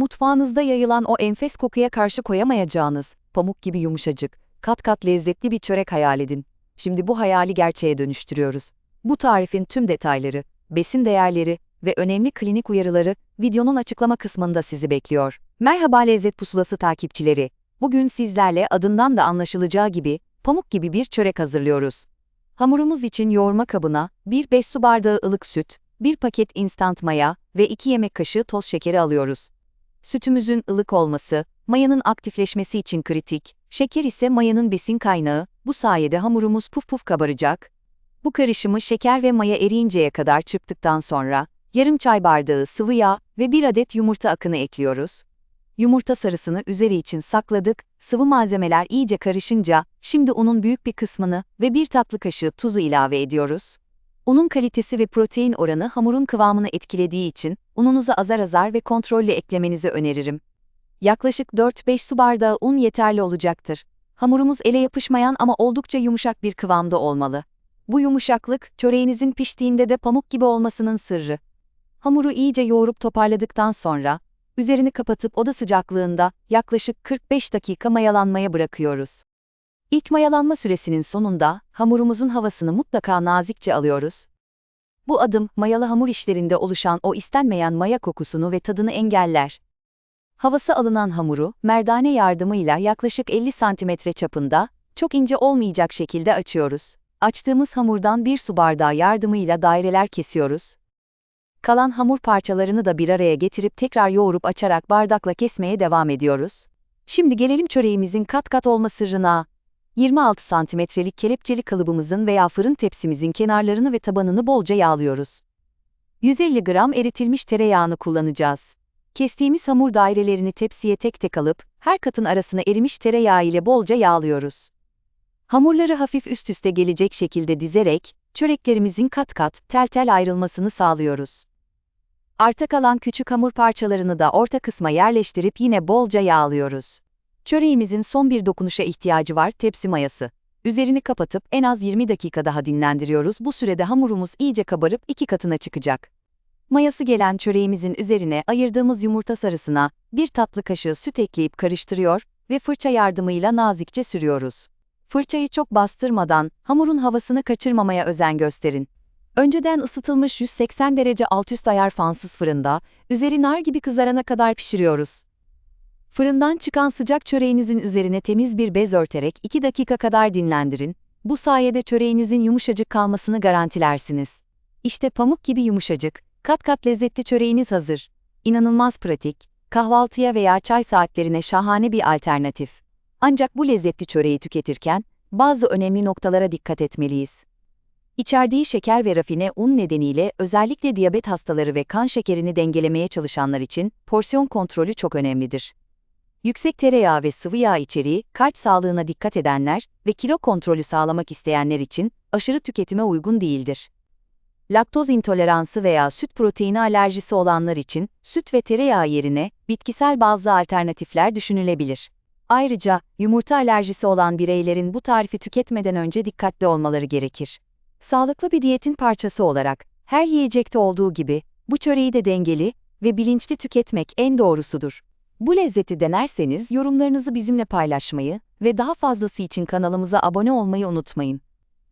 Mutfağınızda yayılan o enfes kokuya karşı koyamayacağınız, pamuk gibi yumuşacık, kat kat lezzetli bir çörek hayal edin. Şimdi bu hayali gerçeğe dönüştürüyoruz. Bu tarifin tüm detayları, besin değerleri ve önemli klinik uyarıları videonun açıklama kısmında sizi bekliyor. Merhaba Lezzet Pusulası takipçileri. Bugün sizlerle adından da anlaşılacağı gibi pamuk gibi bir çörek hazırlıyoruz. Hamurumuz için yoğurma kabına 1 5 su bardağı ılık süt, 1 paket instant maya ve 2 yemek kaşığı toz şekeri alıyoruz. Sütümüzün ılık olması, mayanın aktifleşmesi için kritik, şeker ise mayanın besin kaynağı, bu sayede hamurumuz puf puf kabaracak. Bu karışımı şeker ve maya eriyinceye kadar çırptıktan sonra, yarım çay bardağı sıvı yağ ve bir adet yumurta akını ekliyoruz. Yumurta sarısını üzeri için sakladık, sıvı malzemeler iyice karışınca, şimdi unun büyük bir kısmını ve bir tatlı kaşığı tuzu ilave ediyoruz. Unun kalitesi ve protein oranı hamurun kıvamını etkilediği için ununuzu azar azar ve kontrollü eklemenizi öneririm. Yaklaşık 4-5 su bardağı un yeterli olacaktır. Hamurumuz ele yapışmayan ama oldukça yumuşak bir kıvamda olmalı. Bu yumuşaklık, çöreğinizin piştiğinde de pamuk gibi olmasının sırrı. Hamuru iyice yoğurup toparladıktan sonra, üzerini kapatıp oda sıcaklığında yaklaşık 45 dakika mayalanmaya bırakıyoruz. İlk mayalanma süresinin sonunda hamurumuzun havasını mutlaka nazikçe alıyoruz. Bu adım mayalı hamur işlerinde oluşan o istenmeyen maya kokusunu ve tadını engeller. Havası alınan hamuru merdane yardımıyla yaklaşık 50 cm çapında, çok ince olmayacak şekilde açıyoruz. Açtığımız hamurdan bir su bardağı yardımıyla daireler kesiyoruz. Kalan hamur parçalarını da bir araya getirip tekrar yoğurup açarak bardakla kesmeye devam ediyoruz. Şimdi gelelim çöreğimizin kat kat olma sırrına. 26 santimetrelik kelepçeli kalıbımızın veya fırın tepsimizin kenarlarını ve tabanını bolca yağlıyoruz. 150 gram eritilmiş tereyağını kullanacağız. Kestiğimiz hamur dairelerini tepsiye tek tek alıp, her katın arasına erimiş tereyağı ile bolca yağlıyoruz. Hamurları hafif üst üste gelecek şekilde dizerek, çöreklerimizin kat kat, tel tel ayrılmasını sağlıyoruz. Arta kalan küçük hamur parçalarını da orta kısma yerleştirip yine bolca yağlıyoruz. Çöreğimizin son bir dokunuşa ihtiyacı var tepsi mayası. Üzerini kapatıp en az 20 dakika daha dinlendiriyoruz. Bu sürede hamurumuz iyice kabarıp iki katına çıkacak. Mayası gelen çöreğimizin üzerine ayırdığımız yumurta sarısına bir tatlı kaşığı süt ekleyip karıştırıyor ve fırça yardımıyla nazikçe sürüyoruz. Fırçayı çok bastırmadan hamurun havasını kaçırmamaya özen gösterin. Önceden ısıtılmış 180 derece alt üst ayar fansız fırında, üzeri nar gibi kızarana kadar pişiriyoruz. Fırından çıkan sıcak çöreğinizin üzerine temiz bir bez örterek 2 dakika kadar dinlendirin. Bu sayede çöreğinizin yumuşacık kalmasını garantilersiniz. İşte pamuk gibi yumuşacık, kat kat lezzetli çöreğiniz hazır. İnanılmaz pratik, kahvaltıya veya çay saatlerine şahane bir alternatif. Ancak bu lezzetli çöreği tüketirken bazı önemli noktalara dikkat etmeliyiz. İçerdiği şeker ve rafine un nedeniyle özellikle diyabet hastaları ve kan şekerini dengelemeye çalışanlar için porsiyon kontrolü çok önemlidir. Yüksek tereyağı ve sıvı yağ içeriği, kalp sağlığına dikkat edenler ve kilo kontrolü sağlamak isteyenler için aşırı tüketime uygun değildir. Laktoz intoleransı veya süt proteini alerjisi olanlar için süt ve tereyağı yerine bitkisel bazlı alternatifler düşünülebilir. Ayrıca yumurta alerjisi olan bireylerin bu tarifi tüketmeden önce dikkatli olmaları gerekir. Sağlıklı bir diyetin parçası olarak her yiyecekte olduğu gibi bu çöreği de dengeli ve bilinçli tüketmek en doğrusudur. Bu lezzeti denerseniz yorumlarınızı bizimle paylaşmayı ve daha fazlası için kanalımıza abone olmayı unutmayın.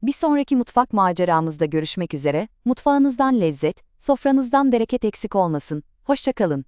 Bir sonraki mutfak maceramızda görüşmek üzere, mutfağınızdan lezzet, sofranızdan bereket eksik olmasın. Hoşçakalın.